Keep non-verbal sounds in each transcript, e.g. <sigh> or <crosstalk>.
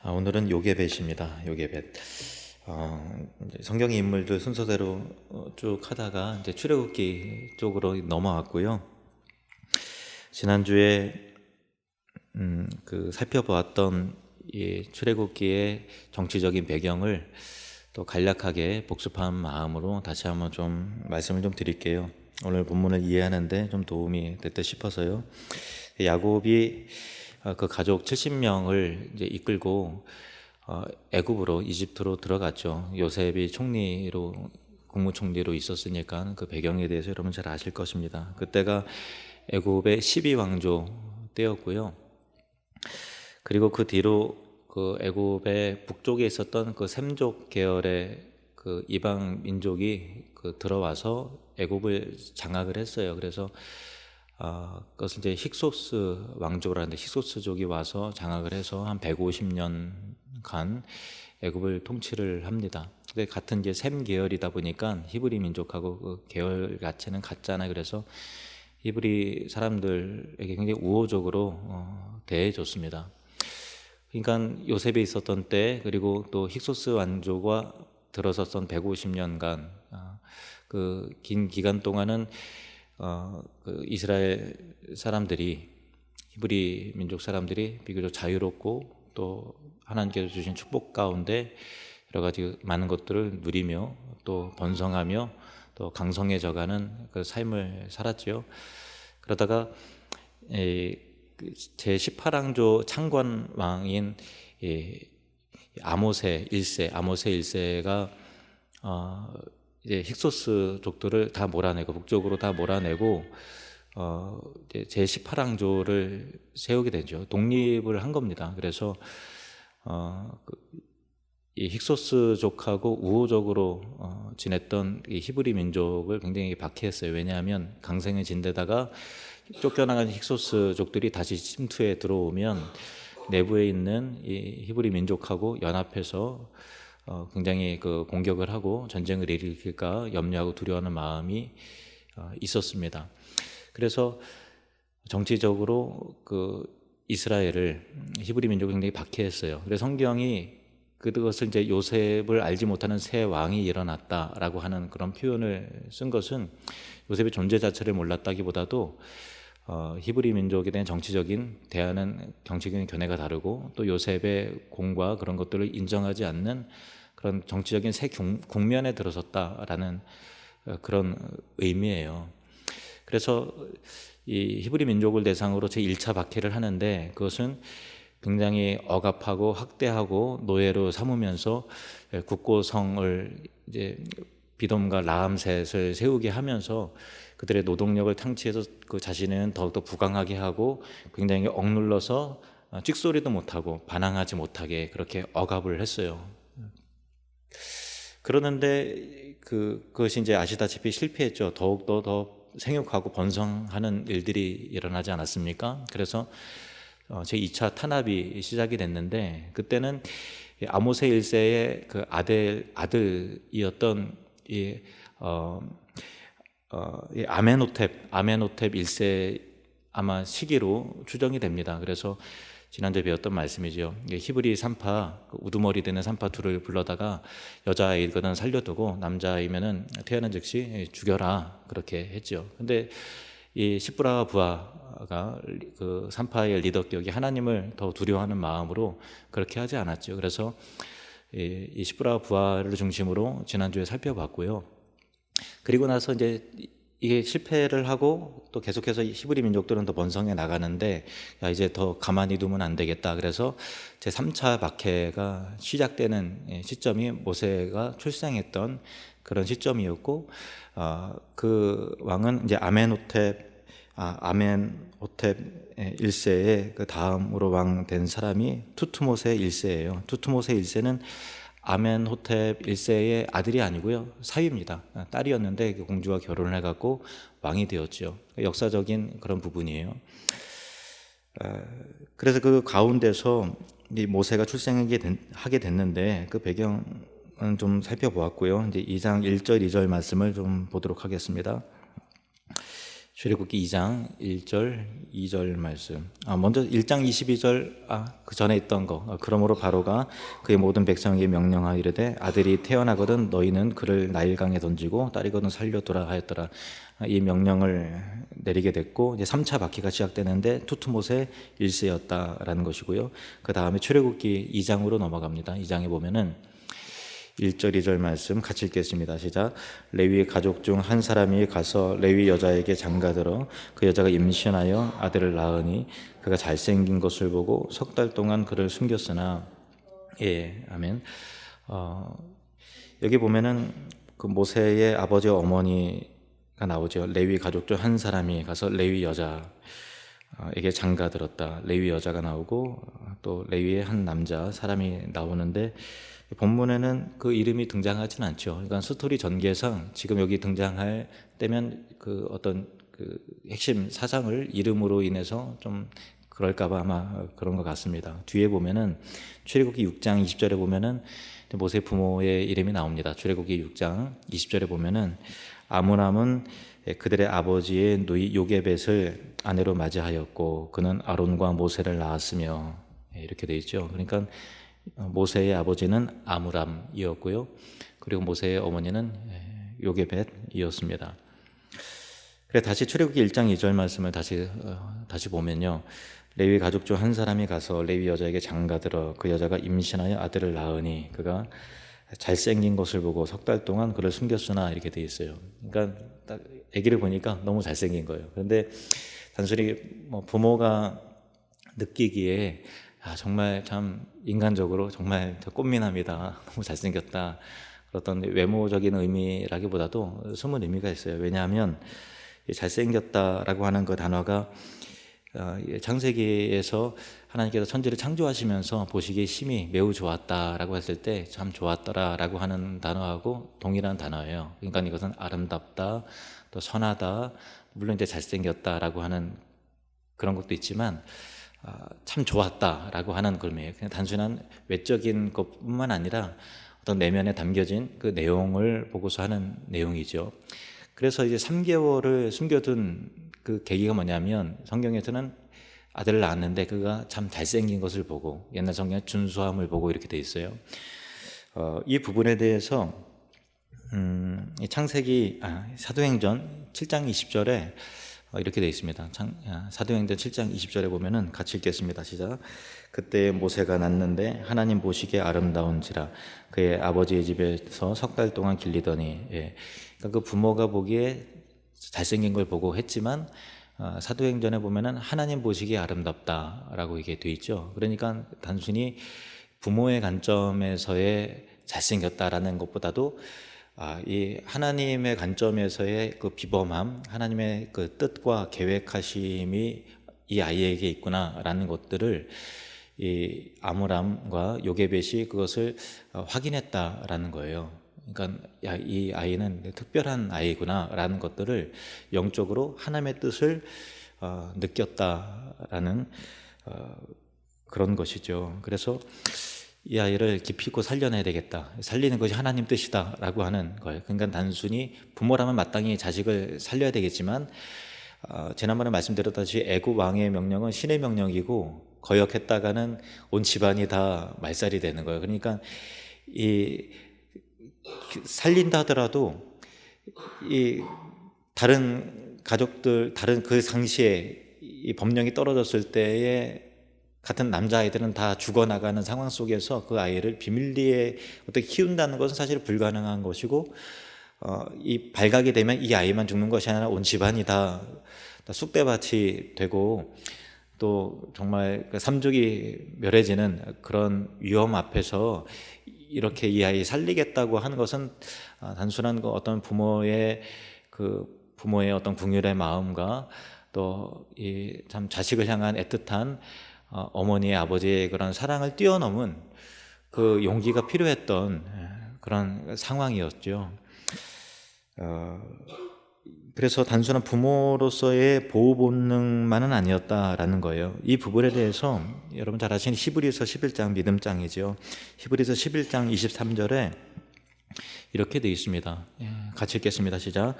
아, 오늘은 요게벳입니다. 요게벳. 어, 이제 성경 인물들 순서대로 어, 쭉 하다가 이제 출애굽기 쪽으로 넘어왔고요. 지난주에 음, 그 살펴보았던 이 출애굽기의 정치적인 배경을 또 간략하게 복습한 마음으로 다시 한번 좀 말씀을 좀 드릴게요. 오늘 본문을 이해하는데 좀 도움이 됐다 싶어서요. 야곱이 어, 그 가족 70명을 이제 이끌고 어, 애굽으로 이집트로 들어갔죠. 요셉이 총리로 국무총리로 있었으니까 그 배경에 대해서 여러분 잘 아실 것입니다. 그때가 애굽의 12왕조 때였고요. 그리고 그 뒤로 그 애굽의 북쪽에 있었던 그 셈족 계열의 그 이방 민족이 그 들어와서 애굽을 장악을 했어요. 그래서 아, 그것은 이제 힉소스 왕조라는데 힉소스족이 와서 장악을 해서 한 150년간 애굽을 통치를 합니다. 근데 같은 이제 셈 계열이다 보니까 히브리 민족하고 그 계열 자체는 같잖아요. 그래서 히브리 사람들에게 굉장히 우호적으로 어, 대해줬습니다. 그러니까 요셉에 있었던 때 그리고 또 힉소스 왕조가 들어섰던 150년간 아, 그긴 기간 동안은 어, 그 이스라엘 사람들이 히브리 민족 사람들이 비교적 자유롭고 또 하나님께서 주신 축복 가운데 여러 가지 많은 것들을 누리며 또 번성하며 또 강성해져가는 그 삶을 살았지요. 그러다가 그제 18왕조 창권 왕인 아모세 1세, 아모세 1세가 어, 이제 힉소스족들을 다 몰아내고 북쪽으로 다 몰아내고 어, 제 18왕조를 세우게 되죠. 독립을 한 겁니다. 그래서 어, 그, 이 힉소스족하고 우호적으로 어, 지냈던 이 히브리 민족을 굉장히 박해했어요. 왜냐하면 강성해진 데다가 쫓겨나간 힉소스족들이 다시 침투해 들어오면 내부에 있는 이 히브리 민족하고 연합해서 어, 굉장히 그 공격을 하고 전쟁을 일으킬까 염려하고 두려워하는 마음이 어, 있었습니다. 그래서 정치적으로 그 이스라엘을 히브리 민족이 굉장히 박해했어요. 그래서 성경이 그것을 이제 요셉을 알지 못하는 새 왕이 일어났다라고 하는 그런 표현을 쓴 것은 요셉의 존재 자체를 몰랐다기보다도 어, 히브리 민족에 대한 정치적인 대하는 정치적인 견해가 다르고 또 요셉의 공과 그런 것들을 인정하지 않는 그런 정치적인 새 국면에 들어섰다라는 어, 그런 의미예요. 그래서 이 히브리 민족을 대상으로 제 1차 박해를 하는데 그것은 굉장히 억압하고 학대하고 노예로 삼으면서 국고성을 이제 비돔과 라암셋을 세우게 하면서 그들의 노동력을 탕치해서 그 자신은 더욱더 부강하게 하고 굉장히 억눌러서 찍소리도 못하고 반항하지 못하게 그렇게 억압을 했어요. 그러는데 그, 그것이 이제 아시다시피 실패했죠. 더욱더 더 생육하고 번성하는 일들이 일어나지 않았습니까? 그래서 어, 제 2차 탄압이 시작이 됐는데 그때는 아모세 1세의 그 아들 아들이었던 이 어, 어, 이 아멘호텝 아멘호텝 1세 아마 시기로 추정이 됩니다. 그래서 지난주에 배웠던 말씀이죠. 히브리 산파 그 우두머리 되는 산파 둘을 불러다가 여자아이거든 살려두고 남자이면은 태어난 즉시 죽여라 그렇게 했죠. 근데 이 시브라 부하가 그 산파의 리더격이 하나님을 더 두려워하는 마음으로 그렇게 하지 않았죠. 그래서 이 시브라 부하를 중심으로 지난주에 살펴봤고요. 그리고 나서 이제 이게 실패를 하고 또 계속해서 히브리 민족들은 더 번성해 나가는데 야 이제 더 가만히 두면 안 되겠다. 그래서 제 3차 박해가 시작되는 예, 시점이 모세가 출생했던 그런 시점이었고 어, 그 왕은 이제 아멘호텝 아, 아멘호텝 1세의 그 다음으로 왕 된 사람이 투투모세 1세예요. 투투모세 1세는 아멘호텝 1세의 아들이 아니고요. 사위입니다. 딸이었는데 그 공주와 결혼을 해갖고 왕이 되었죠. 역사적인 그런 부분이에요. 그래서 그 가운데서 이 모세가 출생하게 됐는데 그 배경은 좀 살펴보았고요. 이제 2장 1절, 2절 말씀을 좀 보도록 하겠습니다. 출애굽기 2장 1절, 2절 말씀. 아, 먼저 1장 22절 아, 그 전에 있던 거. 아, 그러므로 바로가 그의 모든 백성에게 명령하여 이르되 아들이 태어나거든 너희는 그를 나일강에 던지고 딸이거든 살려두라 하였더라. 아, 이 명령을 내리게 됐고 이제 3차 바퀴가 시작되는데 투투못의 일세였다라는 것이고요. 그 다음에 출애굽기 2장으로 넘어갑니다. 2장에 보면은 1절 2절 말씀 같이 읽겠습니다. 시작. 레위 가족 중 한 사람이 가서 레위 여자에게 장가들어 그 여자가 임신하여 아들을 낳으니 그가 잘생긴 것을 보고 석 달 동안 그를 숨겼으나 예 아멘. 어, 여기 보면은 그 모세의 아버지 어머니가 나오죠. 레위 가족 중 한 사람이 가서 레위 여자 에게 장가 들었다. 레위 여자가 나오고 또 레위의 한 남자 사람이 나오는데 본문에는 그 이름이 등장하지는 않죠. 그러니까 스토리 전개상 지금 여기 등장할 때면 그 어떤 그 핵심 사상을 이름으로 인해서 좀 그럴까봐 아마 그런 것 같습니다. 뒤에 보면은 출애굽기 6장 20절에 보면은 모세 부모의 이름이 나옵니다. 출애굽기 6장 20절에 보면은 아므람은 그들의 아버지의 누이 요게벳을 아내로 맞이하였고 그는 아론과 모세를 낳았으며 예, 이렇게 돼 있죠. 그러니까 모세의 아버지는 아므람이었고요. 그리고 모세의 어머니는 요게벳이었습니다. 그래 다시 출애굽기 1장 2절 말씀을 다시 어, 다시 보면요. 레위 가족 중 한 사람이 가서 레위 여자에게 장가들어 그 여자가 임신하여 아들을 낳으니 그가 잘생긴 것을 보고 석 달 동안 그를 숨겼으나 이렇게 돼 있어요. 그러니까 딱 아기를 보니까 너무 잘생긴 거예요. 그런데 단순히 뭐 부모가 느끼기에 아, 정말 참 인간적으로 정말 꽃미남이다. <laughs> 너무 잘생겼다. 어떤 외모적인 의미라기보다도 숨은 의미가 있어요. 왜냐하면 잘생겼다라고 하는 그 단어가 어, 창세기에서 하나님께서 천지를 창조하시면서 보시기에 심이 매우 좋았다라고 했을 때 참 좋았더라라고 하는 단어하고 동일한 단어예요. 그러니까 이것은 아름답다, 또 선하다, 물론 이제 잘생겼다라고 하는 그런 것도 있지만 아, 참 좋았다라고 하는 글이에요. 그냥 단순한 외적인 것뿐만 아니라 어떤 내면에 담겨진 그 내용을 보고서 하는 내용이죠. 그래서 이제 3개월을 숨겨둔 그 계기가 뭐냐면 성경에서는 아들을 낳았는데 그가 참 잘생긴 것을 보고 옛날 성경 준수함을 보고 이렇게 돼 있어요. 어, 이 부분에 대해서 음, 창세기 아, 사도행전 7장 20절에 어, 이렇게 되어 있습니다. 사도행전 7장 20절에 보면은 같이 읽겠습니다. 시작. 그때 모세가 낳는데 하나님 보시기에 아름다운지라 그의 아버지의 집에서 석 달 동안 길리더니 예. 그러니까 그 부모가 보기에 잘생긴 걸 보고 했지만 어, 사도행전에 보면은 하나님 보시기에 아름답다라고 이게 돼 있죠. 그러니까 단순히 부모의 관점에서의 잘생겼다라는 것보다도 아, 이 하나님의 관점에서의 그 비범함, 하나님의 그 뜻과 계획하심이 이 아이에게 있구나라는 것들을 이 아므람과 요게벳이 그것을 어, 확인했다라는 거예요. 그러니까 야, 이 아이는 특별한 아이구나라는 것들을 영적으로 하나님의 뜻을 어, 느꼈다라는 어, 그런 것이죠. 그래서 이 아이를 깊이 있고 살려내야 되겠다. 살리는 것이 하나님 뜻이다라고 하는 거예요. 그러니까 단순히 부모라면 마땅히 자식을 살려야 되겠지만 어, 지난번에 말씀드렸다시피 애굽 왕의 명령은 신의 명령이고 거역했다가는 온 집안이 다 말살이 되는 거예요. 그러니까 이 살린다 하더라도 이 다른 가족들 다른 그 상시에 이 법령이 떨어졌을 때에 같은 남자아이들은 다 죽어나가는 상황 속에서 그 아이를 비밀리에 어떻게 키운다는 것은 사실 불가능한 것이고 어, 이 발각이 되면 이 아이만 죽는 것이 아니라 온 집안이 다, 다 쑥대밭이 되고 또 정말 그 삼족이 멸해지는 그런 위험 앞에서 이렇게 이 아이 살리겠다고 하는 것은 아, 단순한 그 어떤 부모의 그 부모의 어떤 궁율의 마음과 또 이 참 자식을 향한 애틋한 어, 어머니의 아버지의 그런 사랑을 뛰어넘은 그 용기가 필요했던 예, 그런 상황이었죠. 어, 그래서 단순한 부모로서의 보호 본능만은 아니었다라는 거예요. 이 부분에 대해서 여러분 잘 아시는 히브리서 11장 믿음장이죠. 히브리서 11장 23절에 이렇게 되어 있습니다. 예, 같이 읽겠습니다. 시작.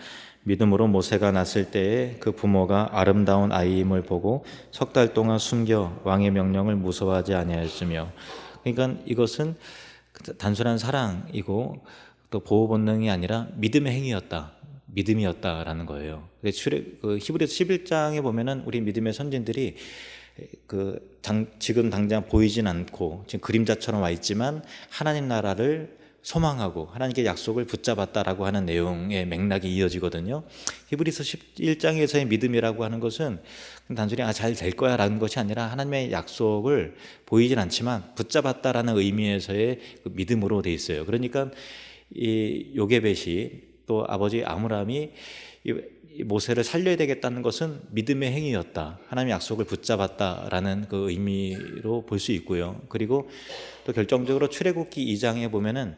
믿음으로 모세가 났을 때에 그 부모가 아름다운 아이임을 보고 석 달 동안 숨겨 왕의 명령을 무서워하지 아니하였으며 그러니까 이것은 단순한 사랑이고 또 보호 본능이 아니라 믿음의 행위였다. 믿음이었다라는 거예요. 그 히브리서 11장에 보면은 우리 믿음의 선진들이 그 당, 지금 당장 보이진 않고 지금 그림자처럼 와 있지만 하나님 나라를 소망하고 하나님께 약속을 붙잡았다라고 하는 내용의 맥락이 이어지거든요. 히브리서 11장에서의 믿음이라고 하는 것은 단순히 아, 잘 될 거야 라는 것이 아니라 하나님의 약속을 보이진 않지만 붙잡았다라는 의미에서의 그 믿음으로 돼 있어요. 그러니까 이 요게벳이 또 아버지 아므람이 이 모세를 살려야 되겠다는 것은 믿음의 행위였다. 하나님의 약속을 붙잡았다라는 그 의미로 볼 수 있고요. 그리고 또 결정적으로 출애굽기 2장에 보면은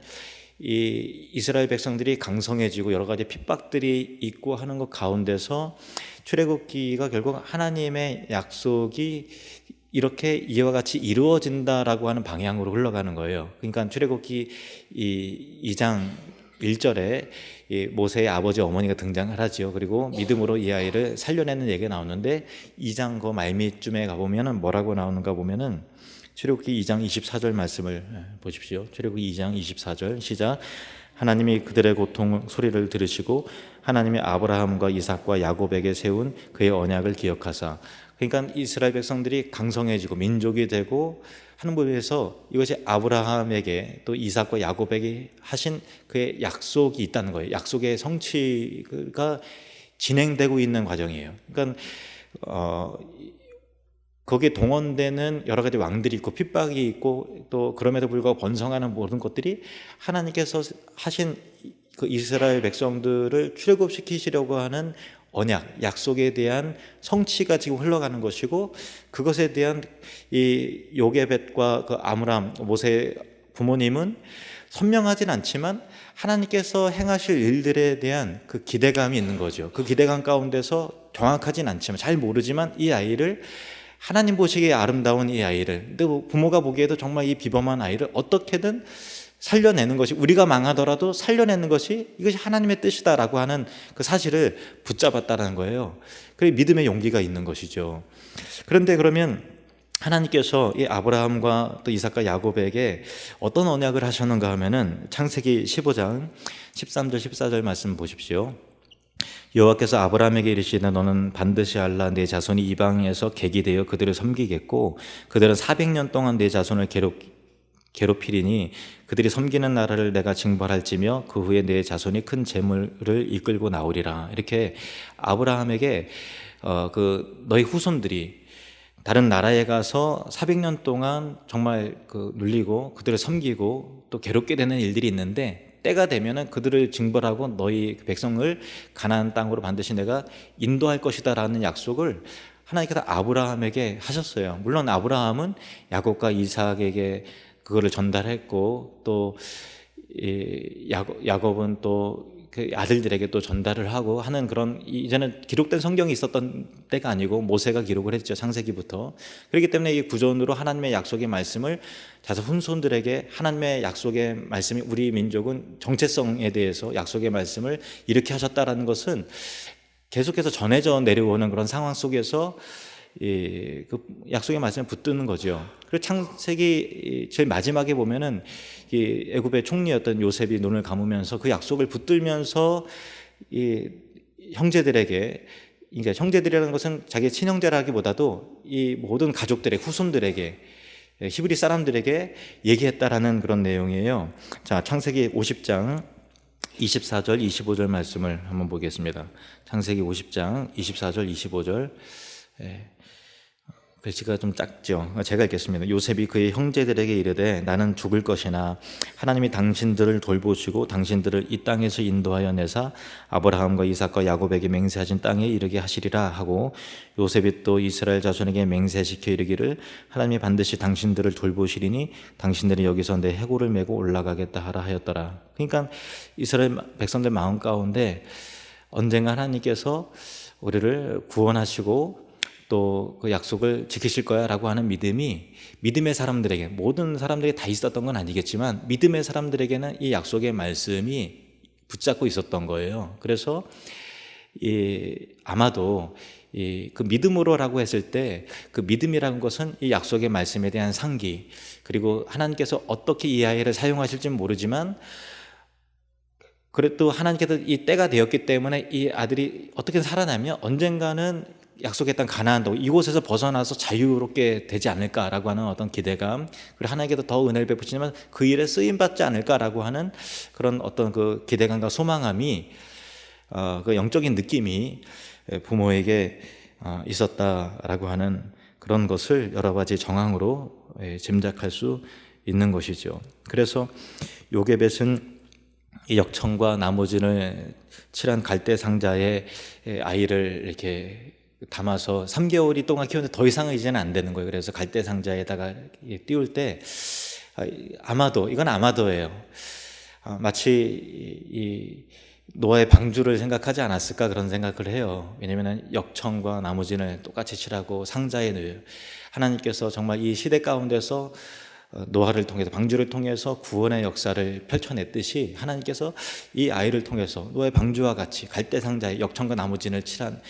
이 이스라엘 백성들이 강성해지고 여러 가지 핍박들이 있고 하는 것 가운데서 출애굽기가 결국 하나님의 약속이 이렇게 이와 같이 이루어진다라고 하는 방향으로 흘러가는 거예요. 그러니까 출애굽기 이 2장 1절에 이 모세의 아버지 어머니가 등장을 하지요. 그리고 믿음으로 이 아이를 살려내는 얘기가 나오는데 2장 그 말미쯤에 가보면은 뭐라고 나오는가 보면은 출애굽기 2장 24절 말씀을 보십시오. 출애굽기 2장 24절 시작. 하나님이 그들의 고통 소리를 들으시고 하나님이 아브라함과 이삭과 야곱에게 세운 그의 언약을 기억하사 그러니까 이스라엘 백성들이 강성해지고 민족이 되고 하는 부분에서 이것이 아브라함에게 또 이삭과 야곱에게 하신 그의 약속이 있다는 거예요. 약속의 성취가 진행되고 있는 과정이에요. 그러니까 어, 거기에 동원되는 여러 가지 왕들이 있고 핍박이 있고 또 그럼에도 불구하고 번성하는 모든 것들이 하나님께서 하신 그 이스라엘 백성들을 출애굽시키시려고 하는 언약, 약속에 대한 성취가 지금 흘러가는 것이고 그것에 대한 이 요게벳과 그 아므람 모세 부모님은 선명하진 않지만 하나님께서 행하실 일들에 대한 그 기대감이 있는 거죠. 그 기대감 가운데서 정확하진 않지만 잘 모르지만 이 아이를 하나님 보시기에 아름다운 이 아이를 근데 부모가 보기에도 정말 이 비범한 아이를 어떻게든 살려내는 것이 우리가 망하더라도 살려내는 것이 이것이 하나님의 뜻이다라고 하는 그 사실을 붙잡았다는 거예요. 그게 믿음의 용기가 있는 것이죠. 그런데 그러면 하나님께서 이 아브라함과 또 이삭과 야곱에게 어떤 언약을 하셨는가 하면은 창세기 15장 13절 14절 말씀 보십시오. 여호와께서 아브라함에게 이르시되 너는 반드시 알라 내 자손이 이방에서 객이 되어 그들을 섬기겠고 그들은 400년 동안 내 자손을 괴롭 괴롭히리니 그들이 섬기는 나라를 내가 징벌할지며 그 후에 내 자손이 큰 재물을 이끌고 나오리라 이렇게 아브라함에게 어 그 너희 후손들이 다른 나라에 가서 400년 동안 정말 그 눌리고 그들을 섬기고 또 괴롭게 되는 일들이 있는데 때가 되면은 그들을 징벌하고 너희 백성을 가나안 땅으로 반드시 내가 인도할 것이다라는 약속을 하나님께서 아브라함에게 하셨어요. 물론 아브라함은 야곱과 이삭에게 그거를 전달했고 또 야곱, 야곱은 또 그 아들들에게 또 전달을 하고 하는 그런 이제는 기록된 성경이 있었던 때가 아니고 모세가 기록을 했죠 창세기부터. 그렇기 때문에 이 구존으로 하나님의 약속의 말씀을 자손 훈손들에게 하나님의 약속의 말씀이 우리 민족은 정체성에 대해서 약속의 말씀을 이렇게 하셨다라는 것은 계속해서 전해져 내려오는 그런 상황 속에서 이, 그 약속의 말씀을 붙드는 거죠. 그리고 창세기 제일 마지막에 보면은 이 애굽의 총리였던 요셉이 눈을 감으면서 그 약속을 붙들면서 이 형제들에게 그러니까 형제들이라는 것은 자기 친형제라기보다도 이 모든 가족들의 후손들에게 히브리 사람들에게 얘기했다라는 그런 내용이에요. 자, 창세기 50장 24절, 25절 말씀을 한번 보겠습니다. 창세기 50장 24절, 25절. 예. 글씨가 좀 작죠. 제가 읽겠습니다. 요셉이 그의 형제들에게 이르되 나는 죽을 것이나 하나님이 당신들을 돌보시고 당신들을 이 땅에서 인도하여 내사 아브라함과 이삭과 야곱에게 맹세하신 땅에 이르게 하시리라 하고 요셉이 또 이스라엘 자손에게 맹세시켜 이르기를 하나님이 반드시 당신들을 돌보시리니 당신들이 여기서 내 해골을 메고 올라가겠다 하라 하였더라. 그러니까 이스라엘 백성들 마음 가운데 언젠가 하나님께서 우리를 구원하시고 또 그 약속을 지키실 거야라고 하는 믿음이 믿음의 사람들에게 모든 사람들에게 다 있었던 건 아니겠지만 믿음의 사람들에게는 이 약속의 말씀이 붙잡고 있었던 거예요. 그래서 이 아마도 이 그 믿음으로라고 했을 때 그 믿음이라는 것은 이 약속의 말씀에 대한 상기 그리고 하나님께서 어떻게 이 아이를 사용하실지 모르지만 그래도 하나님께서 이 때가 되었기 때문에 이 아들이 어떻게 살아나면 언젠가는 약속했던 가나안 도 이곳에서 벗어나서 자유롭게 되지 않을까라고 하는 어떤 기대감 그리고 하나님께서 더 은혜를 베푸시지만 그 일에 쓰임 받지 않을까라고 하는 그런 어떤 그 기대감과 소망함이 어, 그 영적인 느낌이 부모에게 어, 있었다라고 하는 그런 것을 여러 가지 정황으로 예, 짐작할 수 있는 것이죠. 그래서 요게벳은 이 역청과 나머지를 칠한 갈대 상자에 아이를 이렇게 담아서 3개월이 동안 키우는데 더 이상은 이제는 안 되는 거예요. 그래서 갈대 상자에다가 띄울 때 아, 아마도 이건 아마도예요. 아, 마치 이 노아의 방주를 생각하지 않았을까 그런 생각을 해요. 왜냐하면 역청과 나머지는 똑같이 칠하고 상자에 넣어요. 하나님께서 정말 이 시대 가운데서 어, 노아를 통해서 방주를 통해서 구원의 역사를 펼쳐냈듯이 하나님께서 이 아이를 통해서 노아의 방주와 같이 갈대 상자에 역청과 나무진을 칠한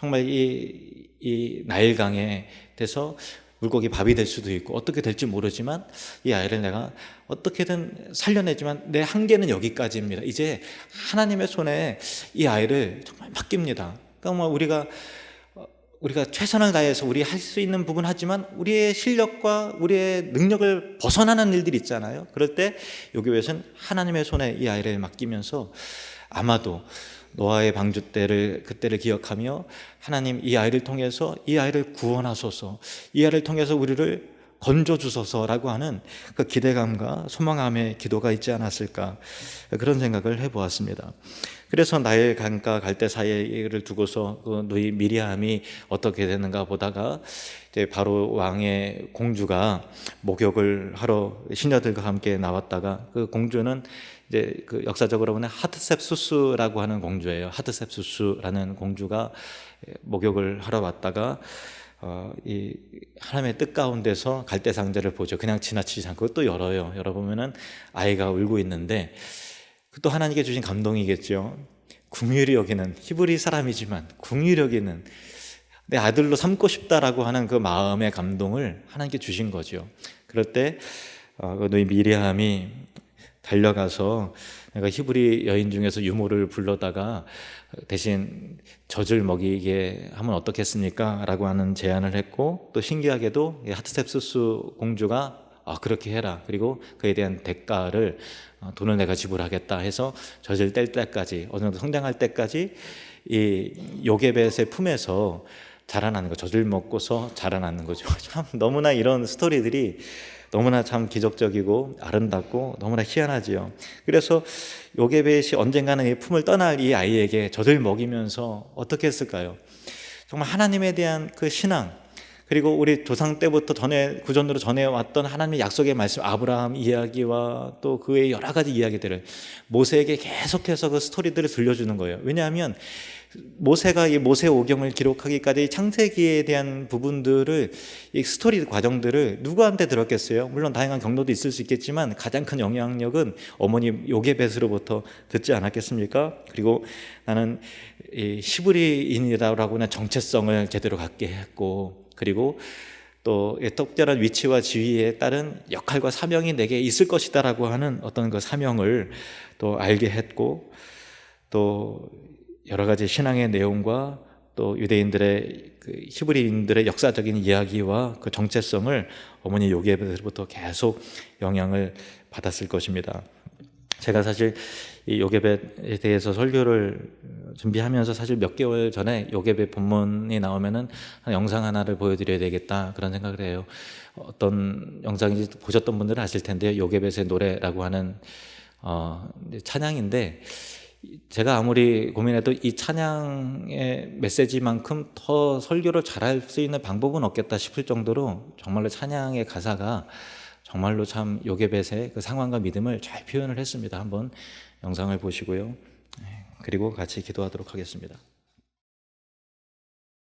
정말 이, 이 나일강에 대해서 물고기 밥이 될 수도 있고 어떻게 될지 모르지만 이 아이를 내가 어떻게든 살려내지만 내 한계는 여기까지입니다. 이제 하나님의 손에 이 아이를 정말 맡깁니다. 그러니까 뭐 우리가 우리가 최선을 다해서 우리 할 수 있는 부분 하지만 우리의 실력과 우리의 능력을 벗어나는 일들이 있잖아요. 그럴 때 여기 에서는 하나님의 손에 이 아이를 맡기면서 아마도 노아의 방주 때를 그때를 기억하며 하나님 이 아이를 통해서 이 아이를 구원하소서. 이 아이를 통해서 우리를 건져 주소서라고 하는 그 기대감과 소망함의 기도가 있지 않았을까 그런 생각을 해보았습니다. 그래서 나의 강가 갈대 사이를 두고서 그 누이 미리암이 어떻게 되는가 보다가 이제 바로 왕의 공주가 목욕을 하러 신녀들과 함께 나왔다가 그 공주는 이제 그 역사적으로 보면 하트셉수스라고 하는 공주예요. 하트셉수스라는 공주가 목욕을 하러 왔다가 어, 이 하나님의 뜻 가운데서 갈대 상자를 보죠. 그냥 지나치지 않고 또 열어요. 열어보면은 아이가 울고 있는데 또 하나님께 주신 감동이겠죠. 궁휼히 여기는 히브리 사람이지만 궁휼히 여기는 내 아들로 삼고 싶다라고 하는 그 마음의 감동을 하나님께 주신 거죠. 그럴 때 어, 그 너희 미리함이 달려가서 내가 히브리 여인 중에서 유모를 불러다가 대신 젖을 먹이게 하면 어떻겠습니까? 라고 하는 제안을 했고 또 신기하게도 하트셉스스 공주가 아, 그렇게 해라. 그리고 그에 대한 대가를 어, 돈을 내가 지불하겠다 해서 젖을 뗄 때까지 어느 정도 성장할 때까지 이 요게벳의 품에서 자라나는 거 젖을 먹고서 자라나는 거죠. <laughs> 참 너무나 이런 스토리들이 너무나 참 기적적이고 아름답고 너무나 희한하지요. 그래서 요게벳이 언젠가는 이 품을 떠날 이 아이에게 젖을 먹이면서 어떻게 했을까요? 정말 하나님에 대한 그 신앙, 그리고 우리 조상 때부터 전에 구전으로 전해왔던 하나님의 약속의 말씀 아브라함 이야기와 또 그의 여러 가지 이야기들을 모세에게 계속해서 그 스토리들을 들려주는 거예요. 왜냐하면 모세가 이 모세 오경을 기록하기까지 창세기에 대한 부분들을 이 스토리 과정들을 누구한테 들었겠어요? 물론 다양한 경로도 있을 수 있겠지만 가장 큰 영향력은 어머니 요게벳으로부터 듣지 않았겠습니까? 그리고 나는 이 시브리인이라고 하는 정체성을 제대로 갖게 했고 그리고 또 특별한 위치와 지위에 따른 역할과 사명이 내게 있을 것이다라고 하는 어떤 그 사명을 또 알게 했고 또 여러 가지 신앙의 내용과 또 유대인들의 그 히브리인들의 역사적인 이야기와 그 정체성을 어머니 요게벳으로부터 계속 영향을 받았을 것입니다. 제가 사실 이 요게벳에 대해서 설교를 준비하면서 사실 몇 개월 전에 요게벳 본문이 나오면은 영상 하나를 보여드려야 되겠다 그런 생각을 해요. 어떤 영상인지 보셨던 분들은 아실 텐데요. 요게벳의 노래라고 하는 어, 찬양인데 제가 아무리 고민해도 이 찬양의 메시지만큼 더 설교를 잘할 수 있는 방법은 없겠다 싶을 정도로 정말로 찬양의 가사가 정말로 참 요게벳의 그 상황과 믿음을 잘 표현을 했습니다. 한번 영상을 보시고요. 네, 그리고 같이 기도하도록 하겠습니다.